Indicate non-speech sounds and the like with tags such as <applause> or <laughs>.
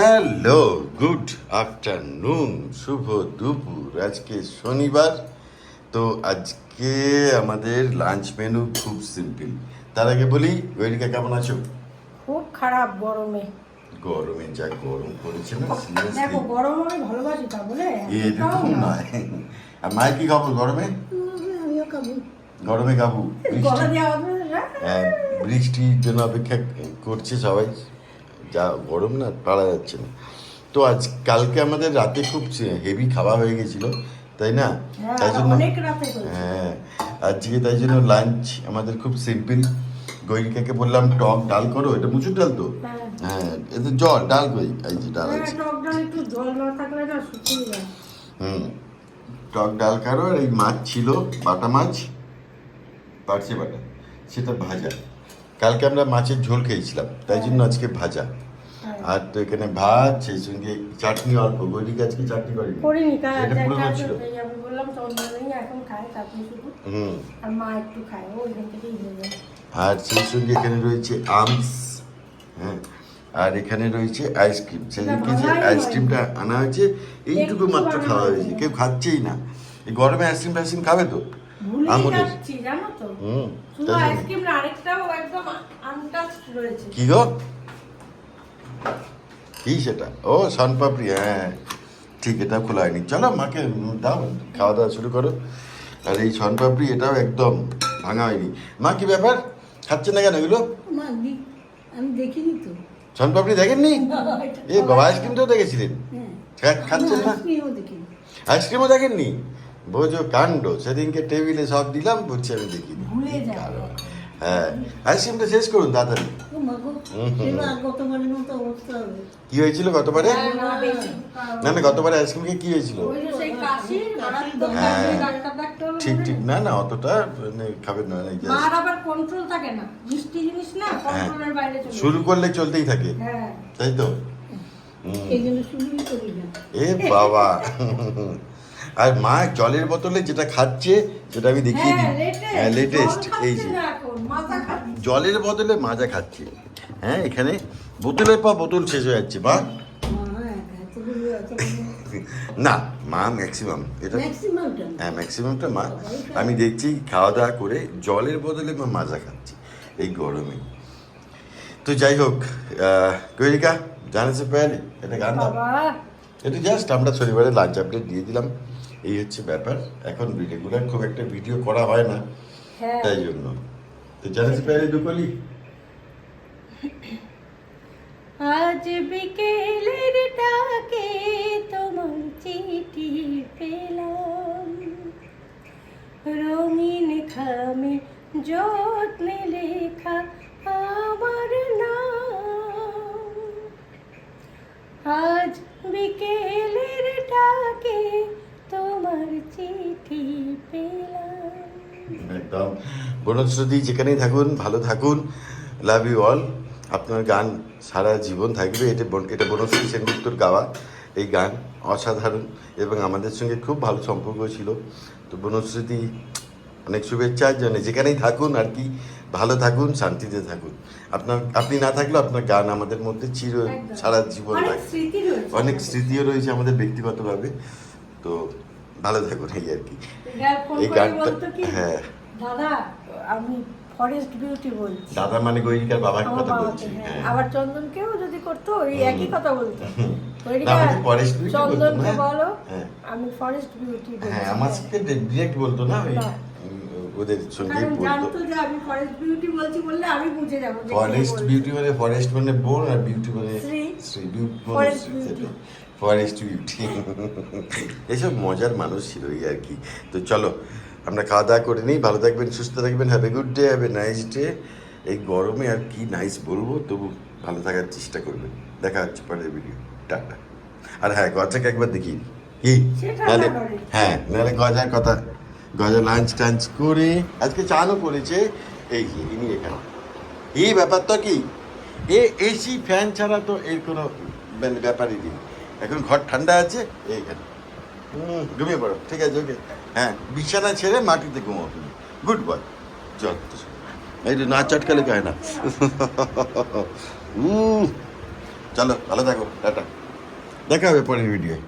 Hello good afternoon শুভ দুপুর। আজকে শনিবার তো আজকে আমাদের লাঞ্চ মেনু খুব সিম্পল। তার আগে বলি গৈরিকা কেমন আছো? খুব খারাপ গরমে। গরমে যা গরম পড়েছে না দেখো গরম আমি ভালোবাসি তা বলে এরকম নয় আর মায়ের কি খবর গরমে? গরমে কাবু বৃষ্টি? না? হ্যাঁ, বৃষ্টির জন্য অপেক্ষা করছে সবাই। যা গরম না পারা যাচ্ছে না। তো আজ কালকে আমাদের রাতে খুব হেভি খাওয়া হয়ে গেছিল তাই না? হ্যাঁ, তাই জন্য। হ্যাঁ আজকে তাই জন্য লাঞ্চ আমাদের খুব সিম্পল গৈরিকাকে বললাম টক ডাল করো এটা মুসুর ডাল তো? হ্যাঁ। হ্যাঁ এটা জল ডাল কই? এই যে ডাল হ্যাঁ, আছে। হুম টক ডাল কারও আর এই মাছ ছিল বাটা মাছ পারছে বাটা সেটা ভাজা। কালকে আমরা মাছের ঝোল খেয়েছিলাম তাই জন্য আজকে ভাজা। হ্যাঁ। আর তো এখানে ভাত সেই সঙ্গে চাটনি অল্প গৈরিক আজকে চাটনি করিনি। করিনি এটা পুরনো ছিল হুম। আর হয়ে সেই সঙ্গে এখানে রয়েছে আমস হ্যাঁ। আর এখানে রয়েছে আইসক্রিম সেদিনকে যে আইসক্রিমটা আনা হয়েছে এইটুকু মাত্র খাওয়া হয়েছে। কেউ খাচ্ছেই না। এই গরমে আইসক্রিম ফাইসক্রিম খাবে তো? আমুলের। হুম। আইসক্রিম আরেকটাও কি গো? কি সেটা? ও সনপাপড়ি হ্যাঁ। ঠিক এটা খোলা হয়নি। চলো মাকে দাও খাওয়া দাওয়া শুরু করো। আর এই সনপাপড়ি এটাও একদম ভাঙা হয়নি। মা কি ব্যাপার? খাচ্ছে না কেন এগুলো? আমি দেখিনি তো। সনপাপড়ি দেখেননি? এ বাবা আইসক্রিমটাও দেখেছিলেন? হ্যাঁ। খাচ্ছেন না? আইসক্রিমও দেখেননি? বোঝো কাণ্ড সেদিনকে টেবিলে সব দিলাম বলছি আমি দেখিনি। ভুলে কারণ, হ্যাঁ। আইসক্রিমটা শেষ করুন হবে। কি হয়েছিল গতবারে? হ্যাঁ, না, না গতবারে আইসক্রিমকে কি হয়েছিল? ওই যে সেই কাশি মারাত্মক হ্যাঁ। ঠিক ঠিক। না না অতটা মানে খাবেন না মানে just মার আবার কন্ট্রোল থাকে না। মিষ্টি জিনিস না কন্ট্রোলের বাইরে শুরু করলে চলতেই থাকে। হ্যাঁ। তাই তো? হুম। এই জন্য শুরুই করি না। এ বাবা। <laughs> আর মা জলের বোতলে যেটা খাচ্ছে সেটা আমি দেখিয়ে দিই। হ্যাঁ লেটেস্ট এই যে। জলের বদলে মাজা খাচ্ছে। হ্যাঁ এখানে বোতলের পর বোতল শেষ হয়ে যাচ্ছে এতগুলো না মা ম্যাক্সিমাম এটা হ্যাঁ ম্যাক্সিমামটা মা। আমি দেখছি খাওয়া দাওয়া করে জলের বদলে মা মাজা খাচ্ছি এই গরমে। তো যাই হোক আহ, কৈরিকা জানে সে পেয়ালি এটা গান দাও। এটা জাস্ট আমরা শনিবারে লাঞ্চ আপডেট দিয়ে দিলাম। এই হচ্ছে ব্যাপার। এখন রেগুলার খুব একটা ভিডিও করা হয় না। হ্যাঁ। তাই জন্য। তো জানিস সে পেয়ালি দুকলি? আজ বিকেলের একদম। বনশ্রুতি যেখানেই থাকুন ভালো থাকুন। লাভ ইউ অল আপনার গান সারা জীবন থাকবে। এটা এটা বনশ্রী সেনগুপ্তর গাওয়া এই গান। অসাধারণ। এবং আমাদের সঙ্গে খুব ভালো সম্পর্ক ছিল। তো বনশ্রুতি অনেক শুভেচ্ছা। জানে যেখানেই থাকুন আর কি ভালো থাকুন শান্তিতে থাকুন। আপনার আপনি না থাকলেও আপনার গান আমাদের মধ্যে চির সারা জীবন রয়েছে। অনেক স্মৃতিও রয়েছে আমাদের ব্যক্তিগতভাবে। তো ভালো থাকুন এই আর কি। এই গানটা হ্যাঁ। দাদা আমি ফরেস্ট বিউটি বলছি। দাদা মানে গৈরিকার বাবার কথা বলছি হ্যাঁ। হ্যাঁ। আবার চন্দনকেও যদি করতো ওই একই কথা বলতো। চন্দনকে বলো হ্যাঁ। আমি ফরেস্ট বিউটি হ্যাঁ আমার সাথে ডিরেক্ট বলতো না ওই ওদের সঙ্গে বলতো। যে আমি ফরেস্ট বিউটি বলছি বললে আমি বুঝে যাব ফরেস্ট বিউটি মানে ফরেস্ট মানে বোন আর বিউটি মানে শ্রী। শ্রী বিউটি Forest ফরেস্ট বিউটি <laughs> এসব মজার মানুষ ছিল আর কি। তো চলো আমরা খাওয়া দাওয়া করে নিই ভালো থাকবেন সুস্থ থাকবেন have a good day have a nice day এই গরমে আর কি নাইস বলব তবু ভালো থাকার চেষ্টা করবেন। দেখা হচ্ছে পরের ভিডিও টাটা। আর হ্যাঁ গজাকে একবার দেখি। কি? নাহলে হ্যাঁ নাহলে গজার কথা গজা লাঞ্চ টাঞ্চ করে আজকে চানও করেছে। এই ইনি এখানে। এই ব্যাপার তো কি? এ এসি ফ্যান ছাড়া তো এর কোনো মানে ব্যাপারই নেই। এখন ঘর ঠান্ডা আছে এইখানে হুম, ঘুমিয়ে পড়ো। ঠিক আছে, ওকে। হ্যাঁ বিছানা ছেড়ে মাটিতে ঘুমাও তুমি। Good boy. চল এই না চটকালে কয় না। চলো, ভালো থাকো, টাটা। দেখা হবে পরের ভিডিওয়